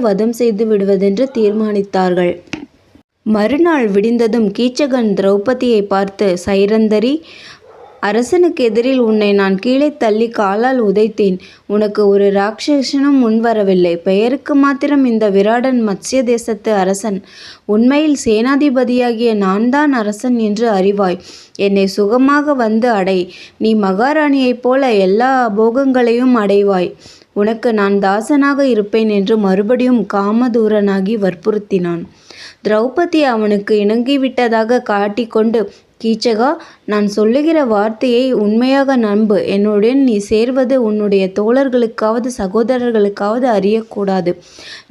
வதம் செய்து விடுவதென்று தீர்மானித்தார்கள். மறுநாள் விடிந்ததும் கீச்சகன் திரௌபதியை பார்த்து சைரந்தரி அரசனுக்கு எதிரில் உன்னை நான் கீழே தள்ளி காலால் உதைத்தேன். உனக்கு ஒரு ராட்சசனும் முன்வரவில்லை. பெயருக்கு மாத்திரம் இந்த விராடன் மத்திய தேசத்து அரசன். உண்மையில் சேனாதிபதியாகிய நான் தான் அரசன் என்று அறிவாய். என்னை சுகமாக வந்து அடை. நீ மகாராணியைப் போல எல்லா போகங்களையும் அடைவாய். உனக்கு நான் தாசனாக இருப்பேன் என்று மறுபடியும் காமதூரனாகி வற்புறுத்தினான். திரௌபதி அவனுக்கு இணங்கிவிட்டதாக காட்டிக்கொண்டு கீச்சகா நான் சொல்லுகிற வார்த்தையை உண்மையாக நம்பு. என்னுடன் நீ சேர்வது உன்னுடைய தோழர்களுக்காவது சகோதரர்களுக்காவது அறியக்கூடாது.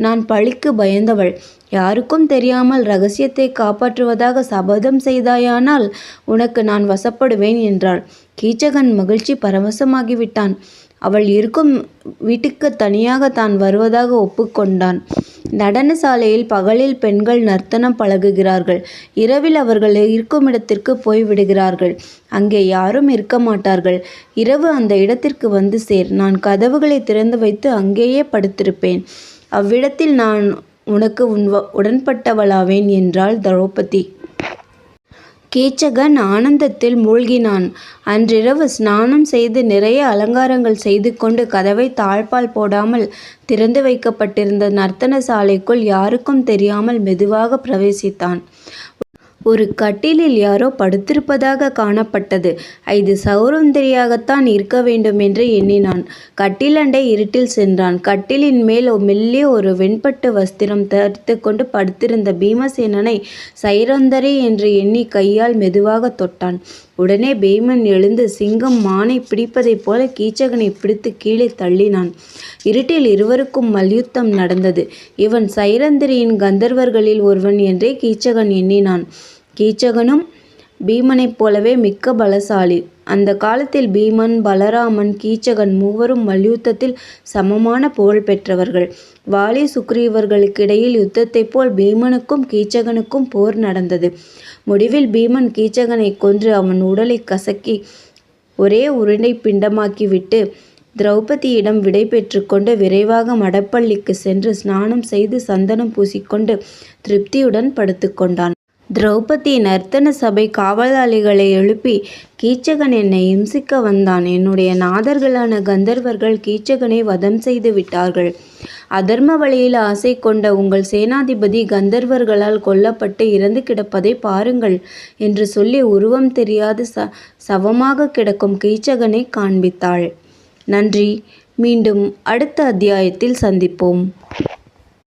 நான் பழிக்கு பயந்தவள். யாருக்கும் தெரியாமல் ரகசியத்தை காப்பாற்றுவதாக சபதம் செய்தாயானால் உனக்கு நான் வசப்படுவேன் என்றாள். கீச்சகன் மகிழ்ச்சி பரவசமாகிவிட்டான். அவள் இருக்கும் வீட்டுக்கு தனியாக தான் வருவதாக ஒப்புக்கொண்டான். நடன சாலையில் பகலில் பெண்கள் நர்த்தனம் பழகுகிறார்கள். இரவில் அவர்கள் இருக்குமிடத்திற்கு போய் விடுகிறார்கள். அங்கே யாரும் இருக்க மாட்டார்கள். இரவு அந்த இடத்திற்கு வந்து சேர். நான் கதவுகளை திறந்து வைத்து அங்கேயே படுத்திருப்பேன். அவ்விடத்தில் நான் உனக்கு உன் உடன்பட்டவளாவேன் என்றாள் திரௌபதி. கீச்சகன் ஆனந்தத்தில் மூழ்கினான். அன்றிரவு ஸ்நானம் செய்து நிறைய அலங்காரங்கள் செய்து கொண்டு கதவை தாழ்பால் போடாமல் திறந்து வைக்கப்பட்டிருந்த நர்த்தன சாலைக்குள் யாருக்கும் தெரியாமல் மெதுவாக பிரவேசித்தான். ஒரு கட்டிலில் யாரோ படுத்திருப்பதாக காணப்பட்டது. இது சௌரந்தரியாகத்தான் இருக்க வேண்டும் என்று எண்ணினான். கட்டிலண்டை இருட்டில் சென்றான். கட்டிலின் மேல் மெல்லிய ஒரு வெண்பட்டு வஸ்திரம் தரித்து கொண்டு படுத்திருந்த பீமசேனனை சைரந்தரி என்று எண்ணி கையால் மெதுவாக தொட்டான். உடனே பீமன் எழுந்து சிங்கம் மானை பிடிப்பதைப் போல கீச்சகனை பிடித்து கீழே தள்ளினான். இருட்டில் இருவருக்கும் மல்யுத்தம் நடந்தது. இவன் சைரந்திரியின் கந்தர்வர்களில் ஒருவன் என்றே கீச்சகன் எண்ணினான். கீச்சகனும் பீமனைப் போலவே மிக்க பலசாலி. அந்த காலத்தில் பீமன் பலராமன் கீச்சகன் மூவரும் மல்யுத்தத்தில் சமமான புகழ் பெற்றவர்கள். வாலி சுக்ரீவர்களுக்கிடையில் யுத்தத்தைப் போல் பீமனுக்கும் கீச்சகனுக்கும் போர் நடந்தது. முடிவில் பீமன் கீச்சகனை கொன்று அவன் உடலை கசக்கி ஒரே உருண்டை பிண்டமாக்கிவிட்டு திரௌபதியிடம் விடை பெற்றுக்கொண்டு விரைவாக மடப்பள்ளிக்கு சென்று ஸ்நானம் செய்து சந்தனம் பூசிக்கொண்டு திருப்தியுடன் படுத்துக்கொண்டான் திரௌபதி நர்த்தன சபை காவலாளிகளை எழுப்பி கீச்சகன் என்னை இம்சிக்க வந்தான். என்னுடைய நாதர்களான கந்தர்வர்கள் கீச்சகனை வதம் செய்து விட்டார்கள். அதர்ம வழியில் ஆசை கொண்ட உங்கள் சேனாதிபதி கந்தர்வர்களால் கொல்லப்பட்டு இறந்து கிடப்பதை பாருங்கள் என்று சொல்லி உருவம் தெரியாத ச சவமாக கிடக்கும் கீச்சகனை காண்பித்தாள். நன்றி. மீண்டும் அடுத்த அத்தியாயத்தில் சந்திப்போம்.